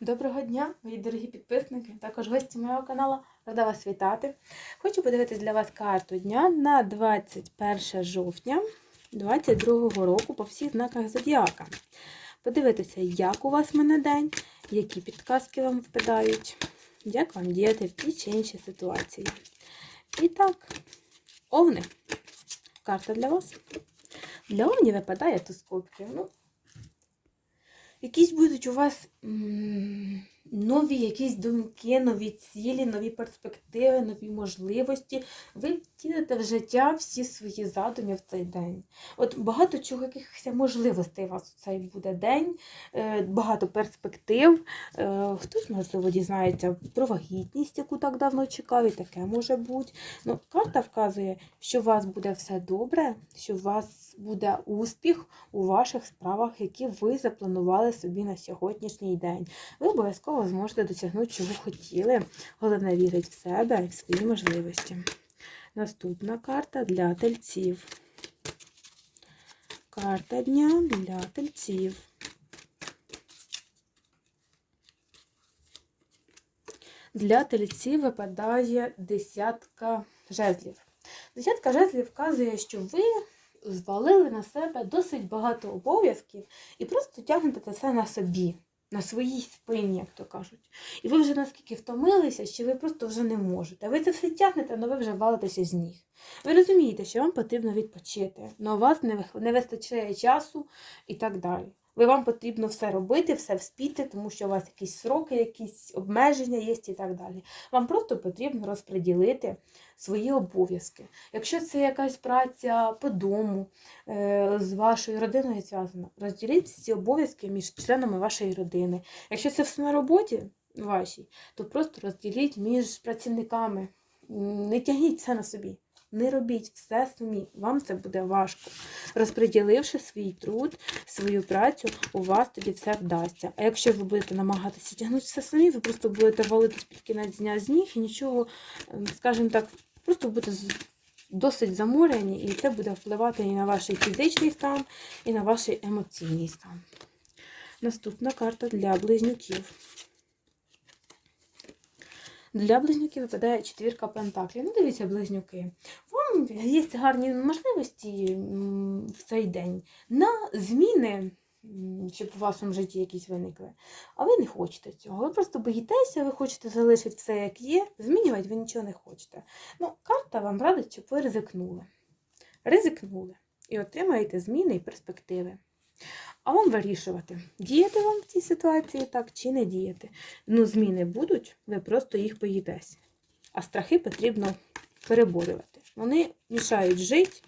Доброго дня, мої дорогі підписники, також гості моєго каналу. Рада вас вітати. Хочу подивитись для вас карту дня на 21 жовтня 2022 року по всіх знаках зодіака. Подивитися, як у вас мене день, які підказки вам впадають, як вам діяти в тій чи іншій ситуації. І так, овни. Карта для вас. Для овнів випадає туз кубків. Ну, Якісь будуть у вас м, нові якісь думки, нові цілі, нові перспективи, нові можливості. Ви втілите в життя всі свої задуми в цей день. От багато чого, якихось можливостей у вас у цей буде день, е, багато перспектив. Е, Хтось, можливо, дізнається про вагітність, яку так давно чекав, і таке може бути. Ну, карта вказує, що у вас буде все добре, що у вас буде успіх у ваших справах, які ви запланували собі на сьогоднішній день. Ви обов'язково зможете досягнути, чого хотіли. Головне вірити в себе і в свої можливості. Наступна карта для тельців. Карта дня для тельців. Для тельців випадає десятка жезлів. Десятка жезлів вказує, що ви звалили на себе досить багато обов'язків і просто тягнете це все на собі, на своїй спині, як то кажуть. І ви вже наскільки втомилися, що ви просто вже не можете. Ви це все тягнете, але ви вже валитеся з ніг. Ви розумієте, що вам потрібно відпочити, але у вас не вистачає часу і так далі. Ви вам потрібно все робити, все вспіти, тому що у вас якісь сроки, якісь обмеження є і так далі. Вам просто потрібно розподілити свої обов'язки. Якщо це якась праця по дому е, з вашою родиною зв'язана, розділіть ці обов'язки між членами вашої родини. Якщо це все на роботі вашій, то просто розділіть між працівниками. Не тягніть все на собі. Не робіть все самі, вам це буде важко. Розподіливши свій труд, свою працю, у вас тоді все вдасться. А якщо ви будете намагатися тягнути все самі, ви просто будете валитись під кінець дня з ніг і нічого, ем, скажімо так, просто будете досить заморені, і це буде впливати і на ваш фізичний стан, і на ваш емоційний стан. Наступна карта для близнюків. Для близнюків випадає четвірка пентаклів. Ну, дивіться, близнюки. Вам є гарні можливості в цей день на зміни, щоб у вашому житті якісь виникли. А ви не хочете цього. Ви просто боїтеся, ви хочете залишити все, як є, змінювати ви нічого не хочете. Ну, карта вам радить, щоб ви ризикнули. Ризикнули і отримаєте зміни і перспективи. А вам вирішувати, діяти вам в цій ситуації так чи не діяти. Ну, зміни будуть, ви просто їх боїтесь. А страхи потрібно переборювати. Вони мішають жити,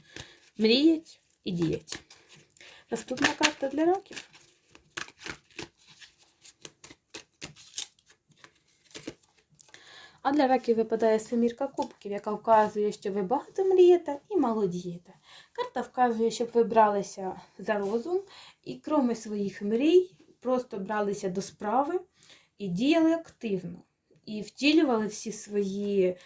мріять і діяти. Наступна карта для раків. А для раків випадає семірка кубків, яка вказує, що ви багато мрієте і мало дієте. Карта вказує, щоб ви бралися за розум і, крім своїх мрій, просто бралися до справи і діяли активно. І втілювали всі свої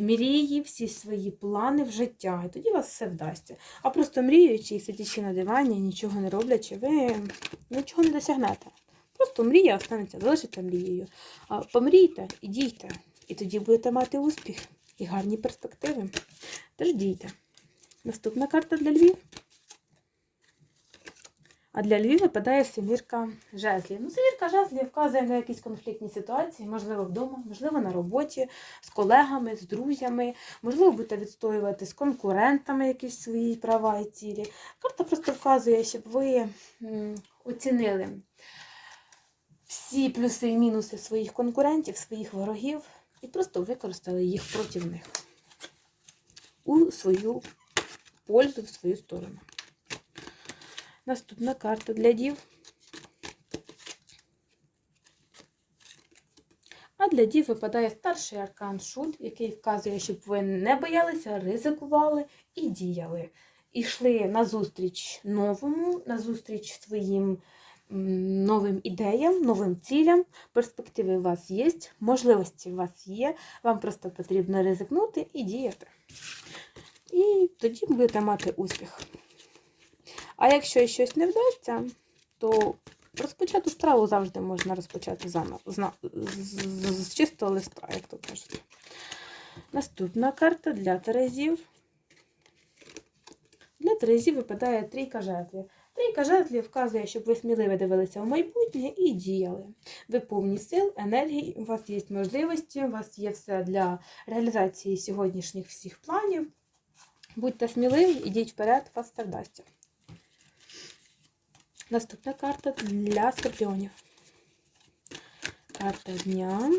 мрії, всі свої плани в життя. І тоді вас все вдасться. А просто мріючи і сидячи на дивані, нічого не роблячи, ви нічого не досягнете. Просто мрія останеться, залишиться мрією. Помрійте і дійте. І тоді будете мати успіх і гарні перспективи. Тож дійте. Наступна карта для Львів. А для Львів випадає семірка жезлів. Ну, семірка жезлів вказує на якісь конфліктні ситуації, можливо, вдома, можливо, на роботі, з колегами, з друзями, можливо, будете відстоювати з конкурентами якісь свої права і цілі. Карта просто вказує, щоб ви оцінили всі плюси і мінуси своїх конкурентів, своїх ворогів, і просто використали їх проти них у свою пользу, в свою сторону. Наступна карта для дів. А для дів випадає старший аркан Шут, який вказує, щоб ви не боялися, ризикували і діяли. І йшли назустріч новому, назустріч своїм новим ідеям, новим цілям. Перспективи у вас є, можливості у вас є. Вам просто потрібно ризикнути і діяти. І тоді будете мати успіх. А якщо щось не вдасться, то Розпочату справу завжди можна розпочати заново, з, з, з чистого листа, як то кажуть. Наступна карта для Терезів. Для Терезів випадає трійка жезлів. Трійка жезлів вказує, щоб ви сміливо дивилися в майбутнє і діяли. Ви повні сил, енергії, у вас є можливості, у вас є все для реалізації сьогоднішніх всіх планів. Будьте сміливі, ідіть вперед, вас все вдасться. Наступна карта для скорпіонів. Карта дня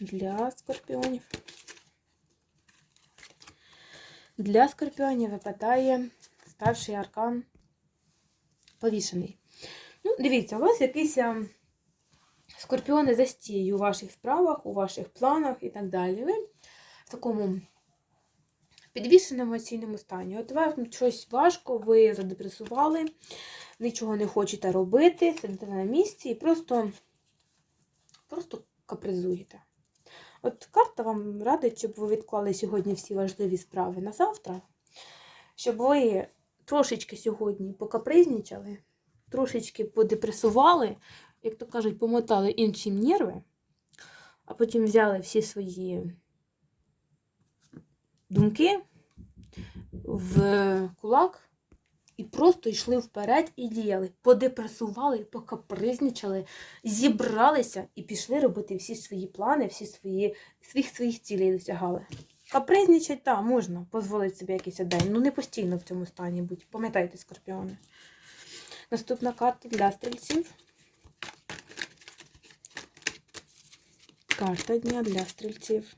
для скорпіонів. Для скорпіонів випадає старший аркан повішений. Ну, дивіться, у вас якийсь а, скорпіони застій у ваших справах, у ваших планах і так далі. Ви в такому підвішеному емоційному стані. От вам щось важко, ви задепресували, нічого не хочете робити, сидите на місці і просто, просто капризуєте. От карта вам радить, щоб ви відклали сьогодні всі важливі справи на завтра, щоб ви трошечки сьогодні покапризнічали, трошечки подепресували, як то кажуть, помотали інші нерви, а потім взяли всі свої думки в кулак і просто йшли вперед і діяли. Подепресували, покапризничали, зібралися і пішли робити всі свої плани, всі свої своїх своїх цілей досягали. Капризничать, так, можна дозволити собі якийсь день. Ну не постійно в цьому стані будь. Пам'ятайте, скорпіони. Наступна карта для стрільців. Карта дня для стрільців.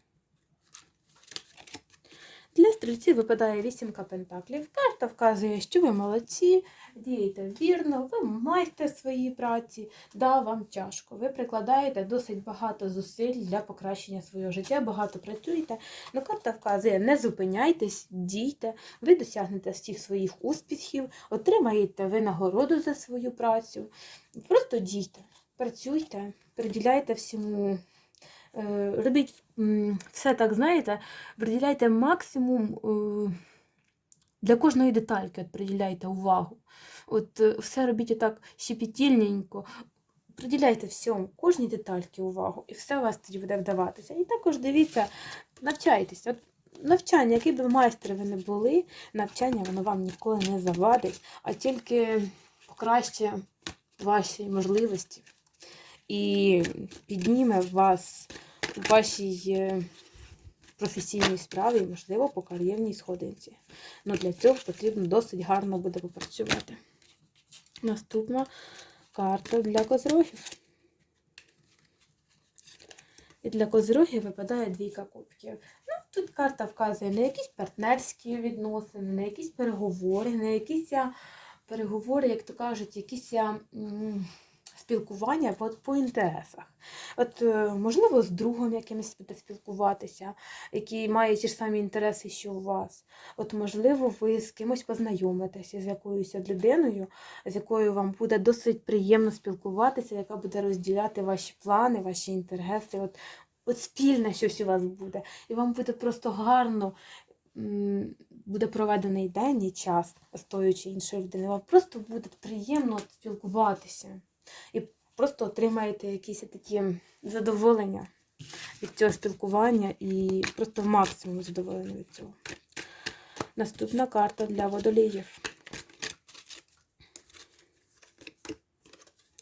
Для стрільців випадає вісімка пентаклів. Карта вказує, що ви молодці, дієте вірно, ви майстер своїй праці, да, вам тяжко. Ви прикладаєте досить багато зусиль для покращення свого життя, багато працюєте. Но карта вказує, не зупиняйтесь, дійте, ви досягнете всіх своїх успіхів, отримаєте ви нагороду за свою працю. Просто дійте, працюйте, приділяйте всьому. е, Робіть все так, знаєте, приділяйте максимум е, для кожної детальки, от приділяйте увагу. От е, все робіть отак щепетільненько. Приділяйте всьому, кожній детальки увагу, і все у вас тоді буде вдаватися. І також дивіться, навчайтеся. От навчання, який би майстер ви не були, навчання воно вам ніколи не завадить, а тільки покращує ваші можливості і підніме вас у вашій е, професійній справі, і, можливо, по кар'єрній сходинці. Ну, для цього потрібно досить гарно буде попрацювати. Наступна карта для козрогів. І для козрогів випадає двійка кубків. Ну, тут карта вказує на якісь партнерські відносини, на якісь переговори, на якісь переговори, як то кажуть, якісь м, спілкування по, по інтересах. От, е, можливо, з другом якимось будете спілкуватися, який має ті ж самі інтереси, що у вас. От, можливо, ви з кимось познайомитеся, з якоюсь людиною, з якою вам буде досить приємно спілкуватися, яка буде розділяти ваші плани, ваші інтереси. От, от спільне щось у вас буде. І вам буде просто гарно. Буде проведений день і час з тою чи іншою людиною. Вам просто буде приємно спілкуватися. І просто отримаєте якісь такі задоволення від цього спілкування і просто максимум задоволення від цього. Наступна карта для водоліїв.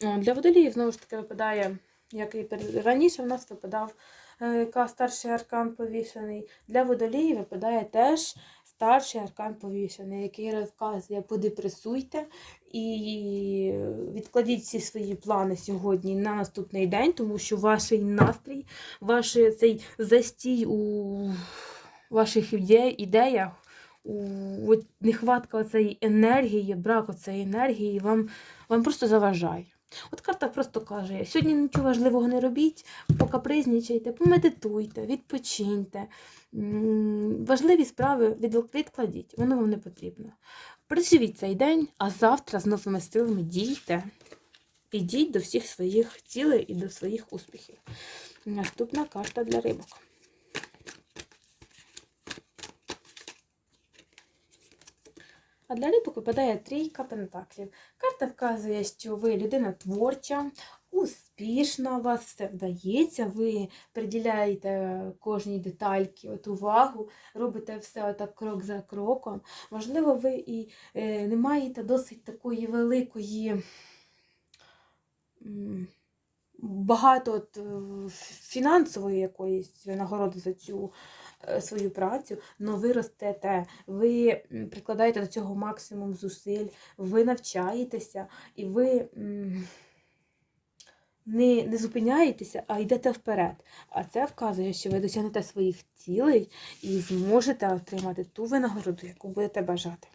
Для водоліїв, знову ж таки, випадає, як і раніше в нас випадав е, старший аркан повішений. Для водоліїв випадає теж старший аркан повішений, який розказує, подепресуйте і відкладіть всі свої плани сьогодні на наступний день, тому що ваш настрій, ваш цей застій у ваших ідеях, у нехватка цієї енергії, брак цієї енергії вам, вам просто заважає. От карта просто каже: сьогодні нічого важливого не робіть, покапризнічайте, помедитуйте, відпочиньте. Важливі справи відкладіть, воно вам не потрібно. Проживіть цей день, а завтра з новими силами дійте. Ідіть до всіх своїх цілей і до своїх успіхів. Наступна карта для рибок. А для рибок випадає трійка пентаклів. Карта вказує, що ви людина творча, успішна, у вас все вдається, ви приділяєте кожній детальці от увагу, робите все отак крок за кроком. Можливо, ви і е, не маєте досить такої великої. Багато от, е, фінансової якоїсь винагороди за цю свою працю, але ви ростете, ви прикладаєте до цього максимум зусиль, ви навчаєтеся і ви не, не зупиняєтеся, а йдете вперед. А це вказує, що ви досягнете своїх цілей і зможете отримати ту винагороду, яку будете бажати.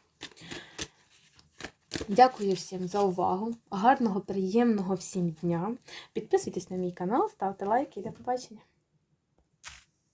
Дякую всім за увагу. Гарного, приємного всім дня. Підписуйтесь на мій канал, ставте лайки і до побачення.